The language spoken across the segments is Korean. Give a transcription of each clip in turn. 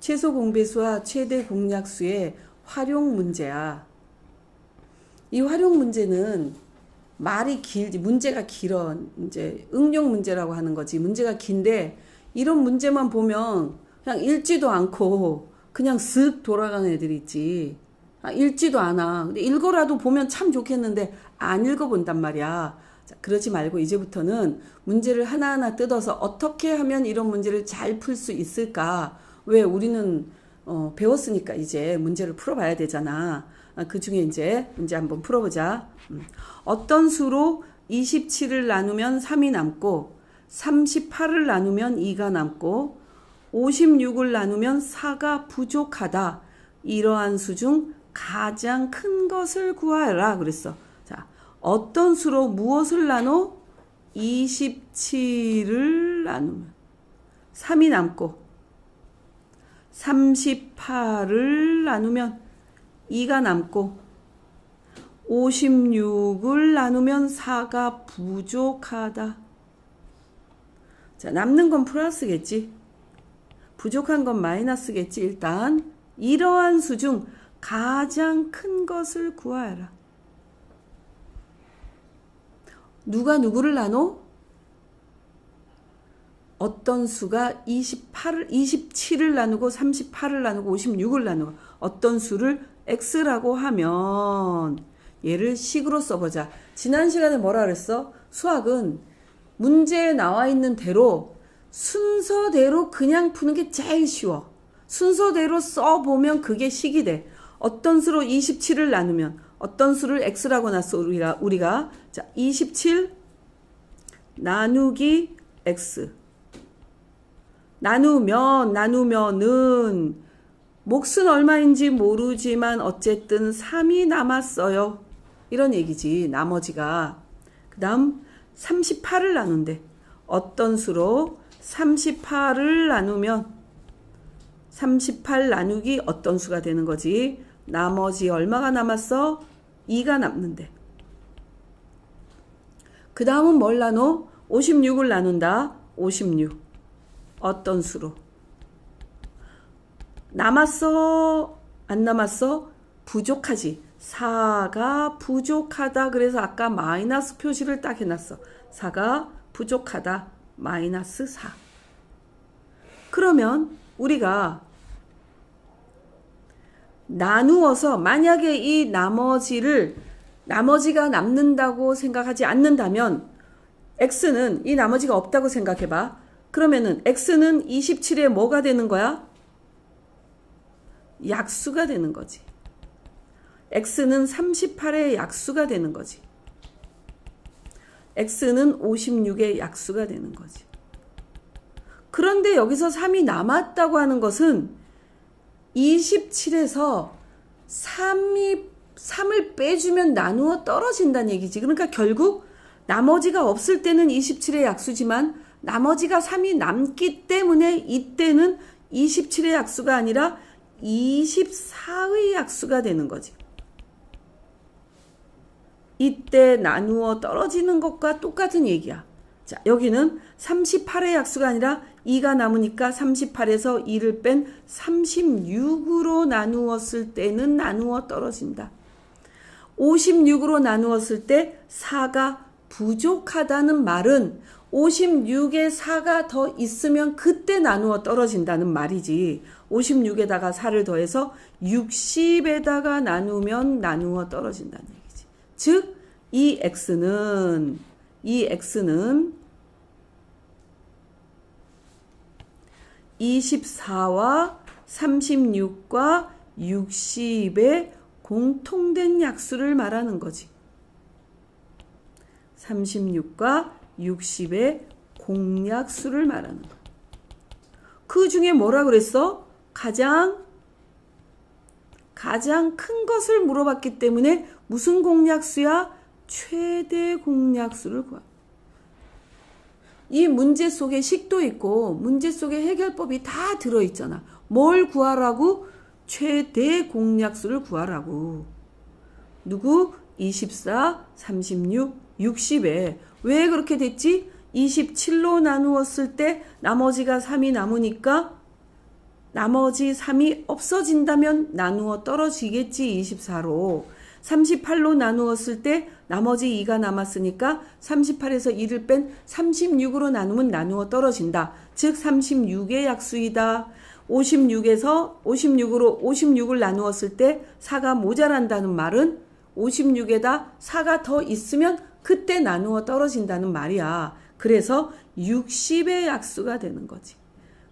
최소 공배수와 최대 공약수의 활용 문제야. 이 활용 문제는 말이 길지 문제가 길어 이제 응용 문제라고 하는 거지. 문제가 긴데 이런 문제만 보면 그냥 읽지도 않고 그냥 쓱 돌아가는 애들이 있지. 아, 읽지도 않아. 근데 읽어라도 보면 참 좋겠는데 안 읽어본단 말이야 자, 그러지 말고 이제부터는 문제를 하나하나 뜯어서 어떻게 하면 이런 문제를 잘 풀 수 있을까 왜 우리는 어, 배웠으니까 이제 문제를 풀어봐야 되잖아 아, 그 중에 이제 문제 한번 풀어보자. 음. 어떤 수로 27을 나누면 3이 남고 38을 나누면 2가 남고 56을 나누면 4가 부족하다. 이러한 수 중 가장 큰 것을 구하라 그랬어. 자, 어떤 수로 무엇을 나눠? 27을 나누면 3이 남고 38을 나누면 2가 남고 56을 나누면 4가 부족하다. 자, 남는 건 플러스겠지. 부족한 건 마이너스겠지. 일단 이러한 수 중 가장 큰 것을 구하라. 누가 누구를 나눠? 어떤 수가 28을 27을 나누고 38을 나누고 56을 나누고 어떤 수를 x라고 하면 얘를 식으로 써보자. 지난 시간에 뭐라 그랬어? 수학은 문제에 나와 있는 대로 순서대로 그냥 푸는 게 제일 쉬워. 순서대로 써보면 그게 식이 돼. 어떤 수로 27을 나누면 어떤 수를 x라고 놨어 우리가 우리가 자 27 나누기 x 나누면 나누면은 몫은 얼마인지 모르지만 어쨌든 3이 남았어요. 이런 얘기지. 나머지가. 그 다음 38을 나눈대. 어떤 수로 38을 나누면 38 나누기 어떤 수가 되는 거지. 나머지 얼마가 남았어? 2가 남는데. 그 다음은 뭘 나눠? 56을 나눈다. 56. 어떤 수로? 남았어? 안 남았어? 부족하지. 4가 부족하다. 그래서 아까 마이너스 표시를 딱 해놨어. 4가 부족하다. 마이너스 4. 그러면 우리가 나누어서 만약에 이 나머지를 나머지가 남는다고 생각하지 않는다면 x는 이 나머지가 없다고 생각해 봐. 그러면은 x는 27에 뭐가 되는 거야? 약수가 되는 거지. x는 38의 약수가 되는 거지. x는 56의 약수가 되는 거지. 그런데 여기서 3이 남았다고 하는 것은 27에서 3이 3을 빼주면 나누어 떨어진다는 얘기지. 그러니까 결국 나머지가 없을 때는 27의 약수지만 나머지가 3이 남기 때문에 이때는 27의 약수가 아니라 24의 약수가 되는 거지. 이때 나누어 떨어지는 것과 똑같은 얘기야. 자, 여기는 38의 약수가 아니라 2가 남으니까 38에서 2를 뺀 36으로 나누었을 때는 나누어 떨어진다. 56으로 나누었을 때 4가 부족하다는 말은 56에 4가 더 있으면 그때 나누어 떨어진다는 말이지. 56에다가 4를 더해서 60에다가 나누면 나누어 떨어진다는 얘기지. 즉, 이 x는, 이 x는 24와 36과 60의 공통된 약수를 말하는 거지. 36과 60의 공약수를 말하는 거야. 그 중에 뭐라 그랬어? 가장 가장 큰 것을 물어봤기 때문에 무슨 공약수야? 최대 공약수를 구하. 이 문제 속에 식도 있고 문제 속에 해결법이 다 들어 있잖아. 뭘 구하라고? 최대 공약수를 구하라고. 누구? 24, 36, 60에 왜 그렇게 됐지? 27로 나누었을 때 나머지가 3이 남으니까 나머지 3이 없어진다면 나누어 떨어지겠지 24로 38로 나누었을 때 나머지 2가 남았으니까 38에서 2를 뺀 36으로 나누면 나누어 떨어진다. 즉 36의 약수이다. 56에서 56으로 56을 나누었을 때 4가 모자란다는 말은 56에다 4가 더 있으면 그때 나누어 떨어진다는 말이야. 그래서 60의 약수가 되는 거지.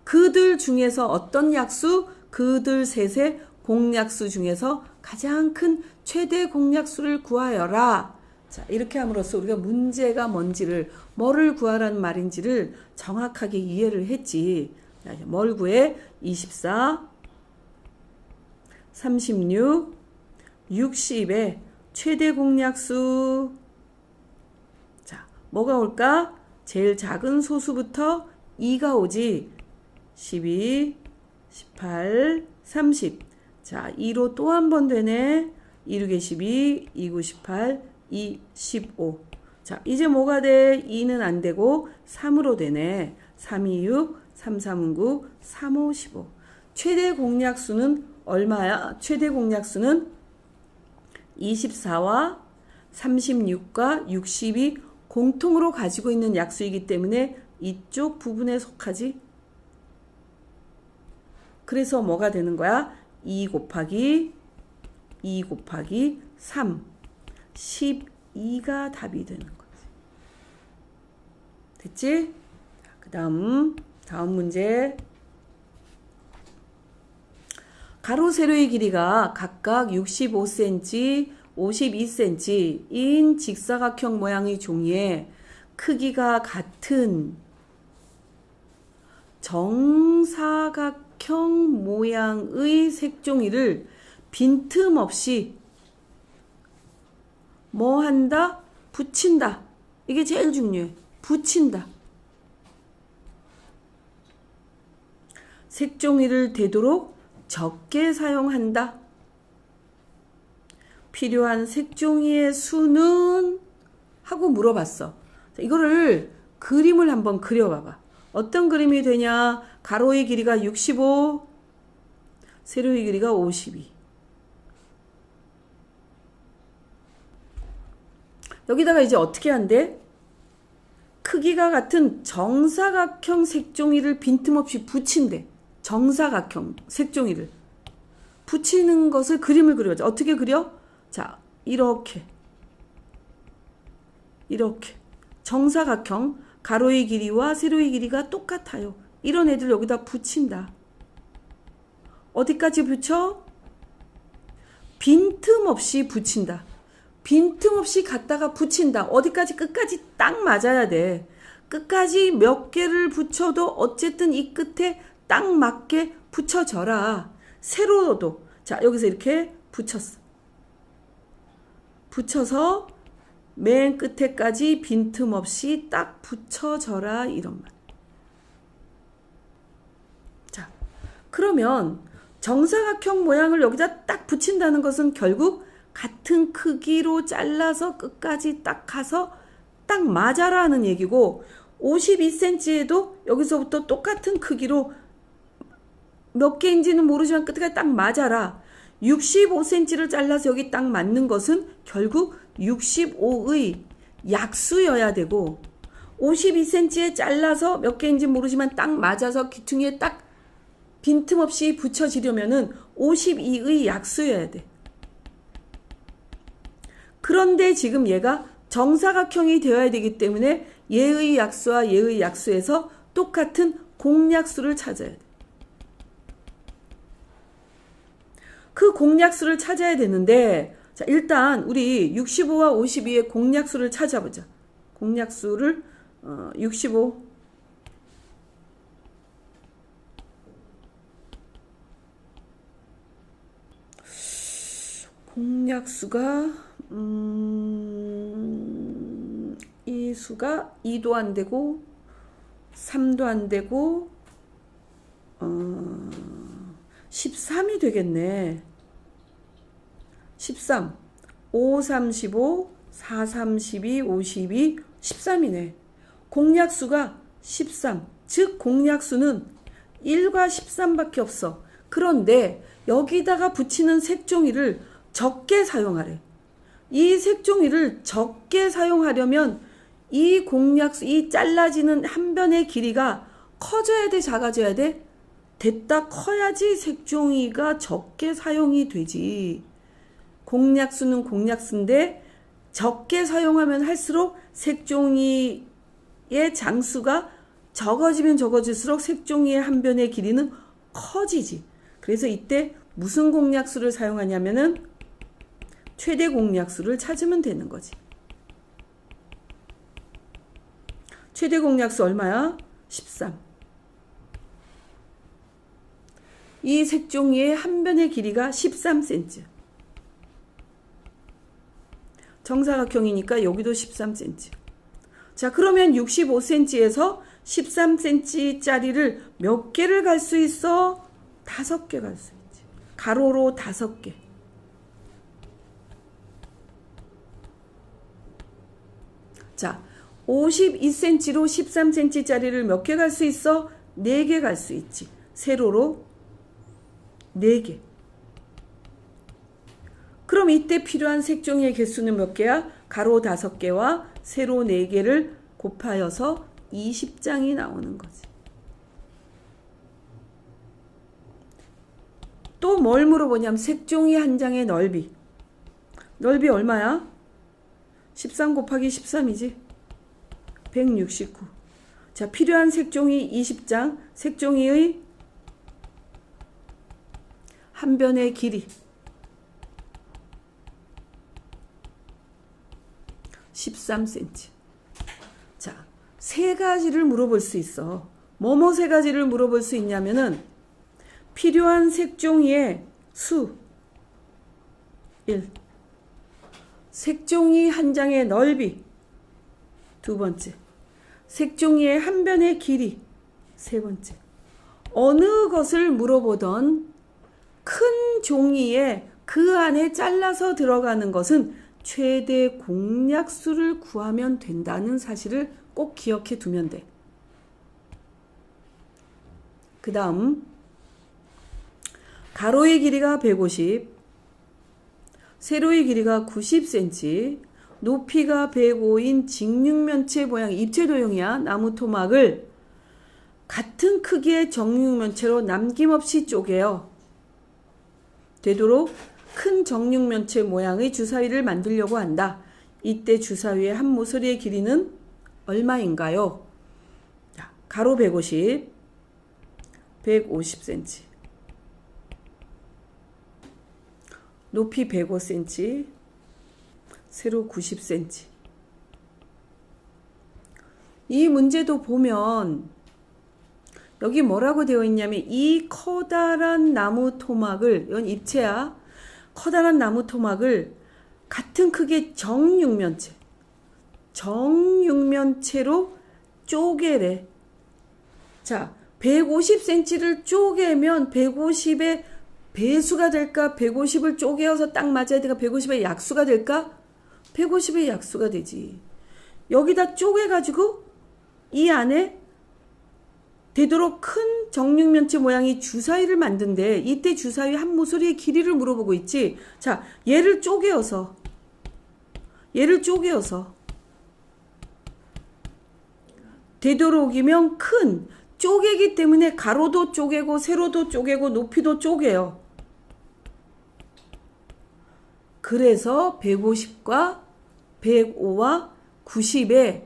그들 중에서 어떤 약수? 그들 셋의 공약수 중에서 가장 큰 최대 공약수를 구하여라. 자, 이렇게 함으로써 우리가 문제가 뭔지를, 뭐를 구하라는 말인지를 정확하게 이해를 했지. 자, 뭘 구해? 24, 36, 60의 최대 공약수. 자, 뭐가 올까? 제일 작은 소수부터 2가 오지. 12, 18, 30. 자, 2로 또 한 번 되네. 2, 6에 12, 2, 9, 18, 2, 15. 자, 이제 뭐가 돼? 2는 안 되고 3으로 되네. 3, 2, 6, 3, 3, 9, 3, 5, 15. 최대 공약수는 얼마야? 최대 공약수는 24와 36과 60이 공통으로 가지고 있는 약수이기 때문에 이쪽 부분에 속하지. 그래서 뭐가 되는 거야? 2 곱하기 2 곱하기 3 12가 답이 되는 거지. 됐지? 그 다음 다음 문제 가로 세로의 길이가 각각 65cm, 52cm인 직사각형 모양의 종이에 크기가 같은 정사각형 모양의 색종이를 빈틈없이 뭐 한다? 붙인다. 이게 제일 중요해. 붙인다. 색종이를 되도록 적게 사용한다. 필요한 색종이의 수는 하고 물어봤어. 자, 이거를 그림을 한번 그려봐봐. 어떤 그림이 되냐? 가로의 길이가 65, 세로의 길이가 52. 여기다가 이제 어떻게 한대? 크기가 같은 정사각형 색종이를 빈틈없이 붙인대. 정사각형 색종이를. 붙이는 것을 그림을 그려자. 어떻게 그려? 자, 이렇게. 이렇게. 정사각형 가로의 길이와 세로의 길이가 똑같아요. 이런 애들 여기다 붙인다. 어디까지 붙여? 빈틈없이 붙인다. 빈틈없이 갖다가 붙인다. 어디까지 끝까지 딱 맞아야 돼. 끝까지 몇 개를 붙여도 어쨌든 이 끝에 딱 맞게 붙여져라. 세로도 자 여기서 이렇게 붙였어. 붙여서 맨 끝에까지 빈틈없이 딱 붙여져라 이런 말. 자 그러면 정사각형 모양을 여기다 딱 붙인다는 것은 결국 같은 크기로 잘라서 끝까지 딱 가서 딱 맞아라는 얘기고 52cm에도 여기서부터 똑같은 크기로 몇 개인지는 모르지만 끝까지 딱 맞아라. 65cm를 잘라서 여기 딱 맞는 것은 결국 65의 약수여야 되고 52cm에 잘라서 몇 개인지 모르지만 딱 맞아서 귀퉁이에 딱 빈틈없이 붙여지려면은 52의 약수여야 돼. 그런데 지금 얘가 정사각형이 되어야 되기 때문에 얘의 약수와 얘의 약수에서 똑같은 공약수를 찾아야 돼. 그 공약수를 찾아야 되는데 자 일단 우리 65와 52의 공약수를 찾아보자. 공약수를 어, 65 공약수가 음, 이 수가 2도 안 되고 3도 안 되고 어, 13이 되겠네. 13. 5, 35, 4, 32, 52, 13이네. 공약수가 13. 즉 공약수는 1과 13밖에 없어. 그런데 여기다가 붙이는 색종이를 적게 사용하래. 이 색종이를 적게 사용하려면 이 공약수, 이 잘라지는 한 변의 길이가 커져야 돼, 작아져야 돼? 됐다 커야지 색종이가 적게 사용이 되지. 공약수는 공약수인데 적게 사용하면 할수록 색종이의 장수가 적어지면 적어질수록 색종이의 한 변의 길이는 커지지. 그래서 이때 무슨 공약수를 사용하냐면은 최대 공약수를 찾으면 되는 거지. 최대 공약수 얼마야? 13. 이 색종이의 한 변의 길이가 13cm. 정사각형이니까 여기도 13cm. 자, 그러면 65cm에서 13cm짜리를 몇 개를 갈 수 있어? 다섯 개 갈 수 있지. 가로로 다섯 개. 자, 52cm로 13cm짜리를 몇 개 갈 수 있어? 네개갈 수 있지. 세로로 네 개. 그럼 이때 필요한 색종이의 개수는 몇 개야? 가로 다섯 개와 세로 네 개를 곱하여서 20장이 나오는 거지. 또 뭘 물어보냐면 색종이 한 장의 넓이. 넓이 얼마야? 13 곱하기 13이지. 169. 자, 필요한 색종이 20장, 색종이의 한 변의 길이 13cm. 자, 세 가지를 물어볼 수 있어. 뭐뭐 세 가지를 물어볼 수 있냐면은 필요한 색종이의 수 1. 색종이 한 장의 넓이 두 번째. 색종이의 한 변의 길이 세 번째. 어느 것을 물어보던 큰 종이에 그 안에 잘라서 들어가는 것은 최대 공약수를 구하면 된다는 사실을 꼭 기억해 두면 돼. 그 다음, 가로의 길이가 150, 세로의 길이가 90cm, 높이가 105인 직육면체 모양 입체 도형이야. 나무 토막을 같은 크기의 정육면체로 남김없이 쪼개요. 되도록 큰 정육면체 모양의 주사위를 만들려고 한다. 이때 주사위의 한 모서리의 길이는 얼마인가요? 자, 가로 150, 150cm, 높이 105cm, 세로 90cm. 이 문제도 보면 여기 뭐라고 되어 있냐면 이 커다란 나무 토막을 이건 입체야. 커다란 나무 토막을 같은 크기의 정육면체 정육면체로 쪼개래. 자, 150cm를 쪼개면 150의 배수가 될까? 150을 쪼개어서 딱 맞아야 될까? 150의 약수가 될까? 150의 약수가 되지. 여기다 쪼개가지고 이 안에 되도록 큰 정육면체 모양의 주사위를 만든데 이때 주사위 한 모서리의 길이를 물어보고 있지. 자, 얘를 쪼개어서 얘를 쪼개어서 되도록이면 큰 쪼개기 때문에 가로도 쪼개고 세로도 쪼개고 높이도 쪼개요. 그래서 150과 105와 90의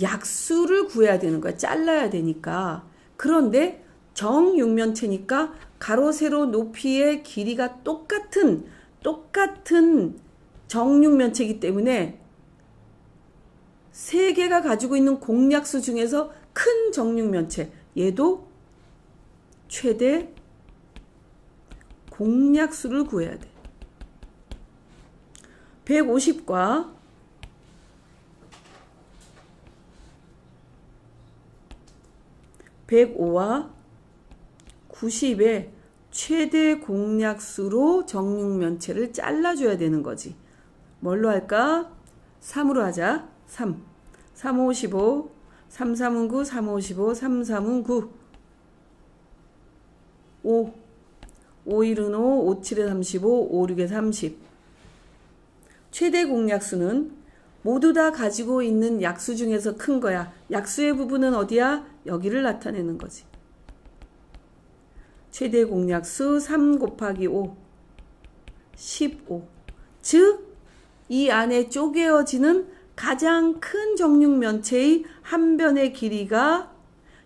약수를 구해야 되는 거야. 잘라야 되니까. 그런데 정육면체니까 가로 세로 높이의 길이가 똑같은 똑같은 정육면체이기 때문에 세 개가 가지고 있는 공약수 중에서 큰 정육면체 얘도 최대 공약수를 구해야 돼. 150과 105와 90의 최대 공약수로 정육면체를 잘라줘야 되는 거지. 뭘로 할까? 3으로 하자. 3. 3, 5, 15. 3, 3은 9, 3, 5, 15, 3, 3은 9. 5. 5, 1은 5, 5, 7에 35, 5, 6에 30. 최대 공약수는 모두 다 가지고 있는 약수 중에서 큰 거야. 약수의 부분은 어디야? 여기를 나타내는 거지. 최대 공약수 3 곱하기 5. 15. 즉, 이 안에 쪼개어지는 가장 큰 정육면체의 한 변의 길이가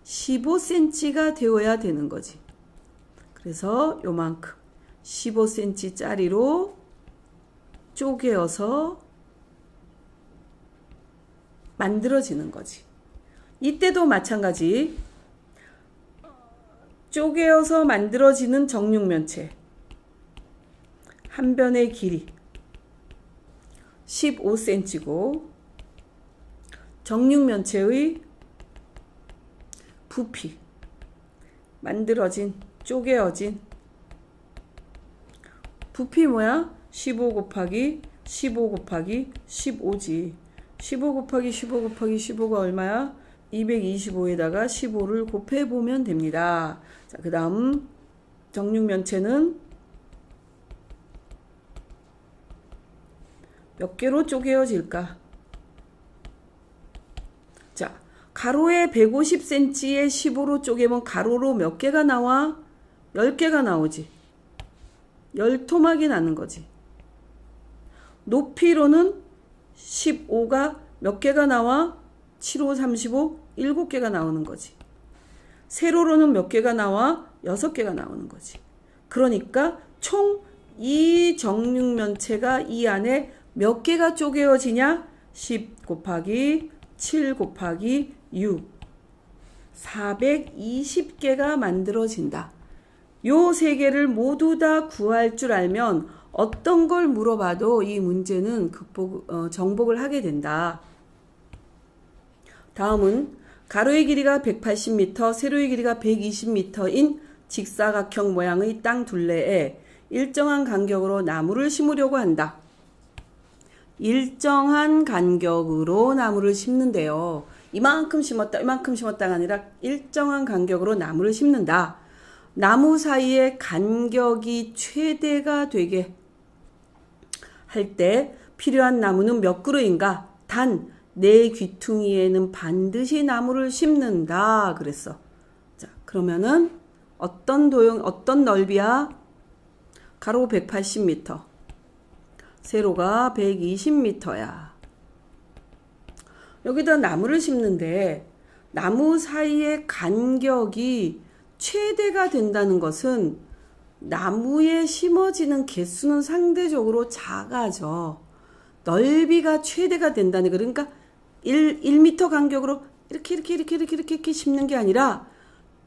15cm가 되어야 되는 거지. 그래서 요만큼 15cm짜리로 쪼개어서 만들어지는 거지. 이때도 마찬가지. 쪼개어서 만들어지는 정육면체. 한 변의 길이 15cm고 정육면체의 부피 만들어진 쪼개어진 부피 뭐야? 15 곱하기 15 곱하기 15지 15 곱하기 15 곱하기 15가 얼마야? 225에다가 15를 곱해보면 됩니다. 자, 그 다음 정육면체는 몇 개로 쪼개어질까? 자, 가로에 150cm에 15로 쪼개면 가로로 몇 개가 나와? 10개가 나오지. 10토막이 나는 거지. 높이로는 15가 몇 개가 나와? 7, 5, 35, 7개가 나오는 거지. 세로로는 몇 개가 나와? 6개가 나오는 거지. 그러니까 총 이 정육면체가 이 안에 몇 개가 쪼개어지냐? 10 곱하기 7 곱하기 6. 420개가 만들어진다. 요 세 개를 모두 다 구할 줄 알면 어떤 걸 물어봐도 이 문제는 극복, 어, 정복을 하게 된다. 다음은 가로의 길이가 180m, 세로의 길이가 120m인 직사각형 모양의 땅 둘레에 일정한 간격으로 나무를 심으려고 한다. 일정한 간격으로 나무를 심는데요. 이만큼 심었다, 이만큼 심었다가 아니라 일정한 간격으로 나무를 심는다. 나무 사이의 간격이 최대가 되게 할 때 필요한 나무는 몇 그루인가? 단, 내 귀퉁이에는 반드시 나무를 심는다. 그랬어. 자, 그러면은 어떤 도형, 어떤 넓이야? 가로 180m. 세로가 120m야. 여기다 나무를 심는데 나무 사이의 간격이 최대가 된다는 것은 나무에 심어지는 개수는 상대적으로 작아져. 넓이가 최대가 된다는 거. 그러니까 1, 1m 간격으로 이렇게 이렇게 이렇게 이렇게 이렇게, 이렇게 심는 게 아니라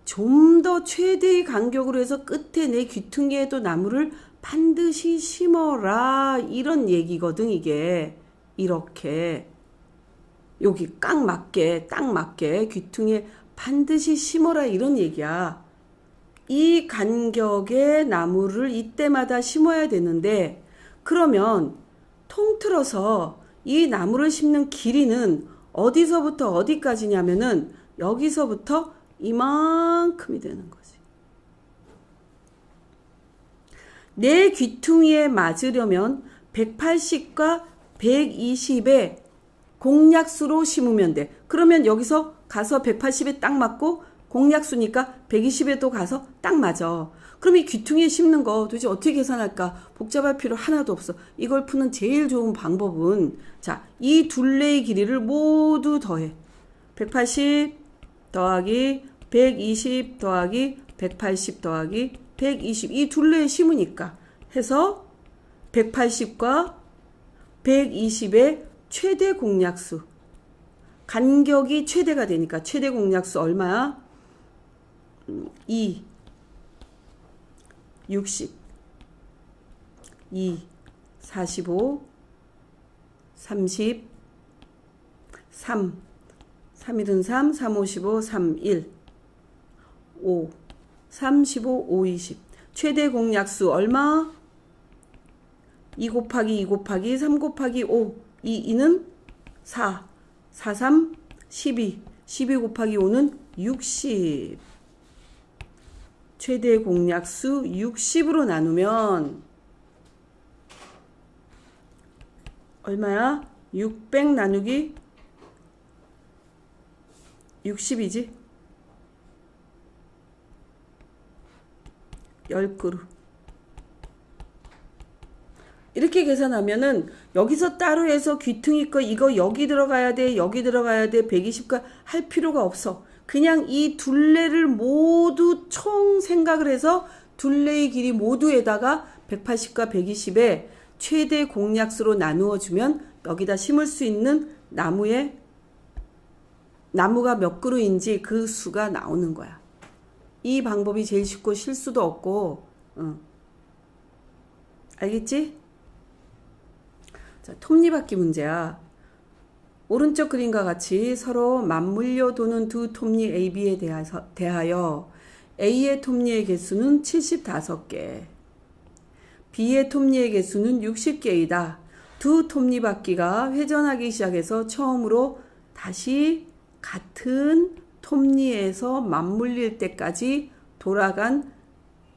좀 더 최대의 간격으로 해서 끝에 내 귀퉁이에도 나무를 반드시 심어라 이런 얘기거든 이게 이렇게 여기 깡 맞게 딱 맞게 귀퉁이에 반드시 심어라 이런 얘기야. 이 간격의 나무를 이때마다 심어야 되는데 그러면 통틀어서 이 나무를 심는 길이는 어디서부터 어디까지냐면은 여기서부터 이만큼이 되는 거지. 내 귀퉁이에 맞으려면 180과 120의 공약수로 심으면 돼. 그러면 여기서 가서 180에 딱 맞고 공약수니까 120에도 가서 딱 맞아. 그럼 이 귀퉁이에 심는 거 도대체 어떻게 계산할까? 복잡할 필요 하나도 없어. 이걸 푸는 제일 좋은 방법은 자, 이 둘레의 길이를 모두 더해. 180 더하기 120 더하기 180 더하기 120 이 둘레에 심으니까 해서 180과 120의 최대 공약수 간격이 최대가 되니까 최대 공약수 얼마야? 2 60 2 45 30 3 3일은 3 3 55 3 1 5 35 5 20 최대 공약수 얼마? 2 곱하기 2 곱하기 3 곱하기 5이 2는 4 4 3 12 12 곱하기 5는 60. 최대 공약수 60으로 나누면 얼마야? 600 나누기 60이지? 10그루. 이렇게 계산하면은 여기서 따로 해서 귀퉁이 거 이거 여기 들어가야 돼 여기 들어가야 돼 120가 할 필요가 없어 그냥 이 둘레를 모두 총 생각을 해서 둘레의 길이 모두에다가 180과 120에 최대 공약수로 나누어 주면 여기다 심을 수 있는 나무의 나무가 몇 그루인지 그 수가 나오는 거야 이 방법이 제일 쉽고 실수도 없고 응. 알겠지? 자, 톱니바퀴 문제야. 오른쪽 그림과 같이 서로 맞물려 도는 두 톱니 AB에 대하여, A의 톱니의 개수는 75개, B의 톱니의 개수는 60개이다. 두 톱니 바퀴가 회전하기 시작해서 처음으로 다시 같은 톱니에서 맞물릴 때까지 돌아간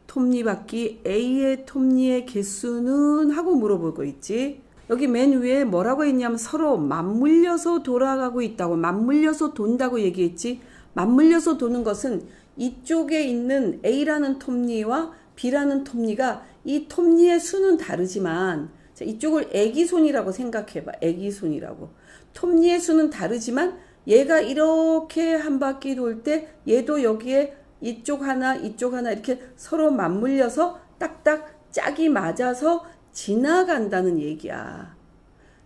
톱니바퀴 A의 톱니의 개수는 하고 물어보고 있지. 여기 맨 위에 뭐라고 했냐면 서로 맞물려서 돌아가고 있다고 맞물려서 돈다고 얘기했지. 맞물려서 도는 것은 이쪽에 있는 A라는 톱니와 B라는 톱니가 이 톱니의 수는 다르지만 자, 이쪽을 애기손이라고 생각해봐. 애기손이라고. 톱니의 수는 다르지만 얘가 이렇게 한 바퀴 돌 때 얘도 여기에 이쪽 하나 이쪽 하나 이렇게 서로 맞물려서 딱딱 짝이 맞아서 지나간다는 얘기야.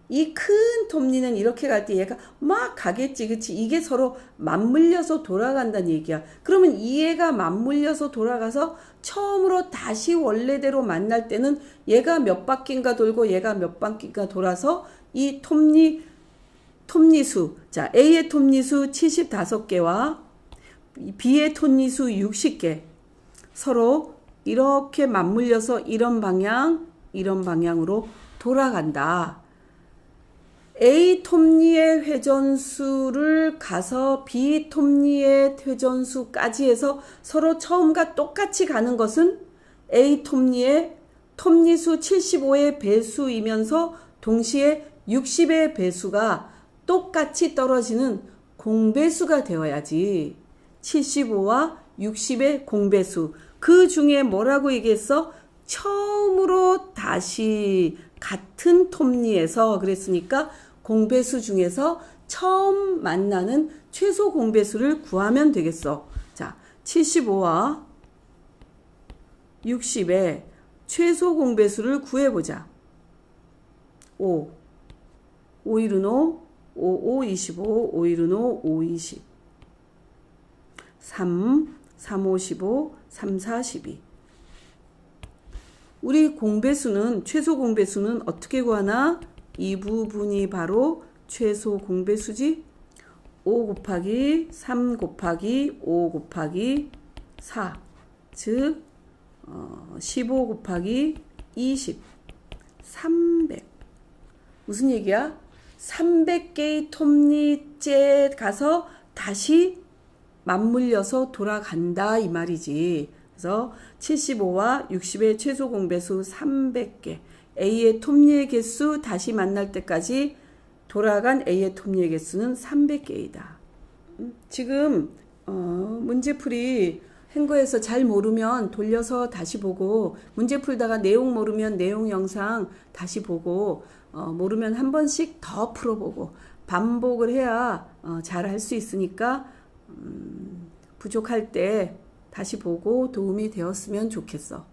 이 큰 톱니는 이렇게 갈 때 얘가 막 가겠지, 그치? 이게 서로 맞물려서 돌아간다는 얘기야. 그러면 이 애가 맞물려서 돌아가서 처음으로 다시 원래대로 만날 때는 얘가 몇 바퀴인가 돌고 얘가 몇 바퀴인가 돌아서 이 톱니, 톱니수. 자, A의 톱니수 75개와 B의 톱니수 60개. 서로 이렇게 맞물려서 이런 방향, 이런 방향으로 돌아간다. A 톱니의 회전수를 가서 B 톱니의 회전수까지 해서 서로 처음과 똑같이 가는 것은 A 톱니의 톱니수 75의 배수이면서 동시에 60의 배수가 똑같이 떨어지는 공배수가 되어야지. 75와 60의 공배수. 그 중에 뭐라고 얘기했어? 처음으로 다시 같은 톱니에서 그랬으니까 공배수 중에서 처음 만나는 최소 공배수를 구하면 되겠어. 자, 75와 60의 최소 공배수를 구해보자. 5. 5일은 5, 5, 5, 25, 5일은 5, 5, 20. 3, 3, 5, 15, 3, 4, 12. 우리 공배수는 최소 공배수는 어떻게 구하나? 이 부분이 바로 최소 공배수지. 5 곱하기 3 곱하기 5 곱하기 4. 즉 어, 15 곱하기 20. 300. 무슨 얘기야? 300개의 톱니째 가서 다시 맞물려서 돌아간다 이 말이지. 그래서 75와 60의 최소 공배수 300개. A의 톱니의 개수 다시 만날 때까지 돌아간 A의 톱니의 개수는 300개이다. 지금 어, 문제풀이 행거에서 잘 모르면 돌려서 다시 보고 문제 풀다가 내용 모르면 내용 영상 다시 보고 어, 모르면 한 번씩 더 풀어보고 반복을 해야 어, 잘할 수 있으니까 음, 부족할 때 다시 보고 도움이 되었으면 좋겠어.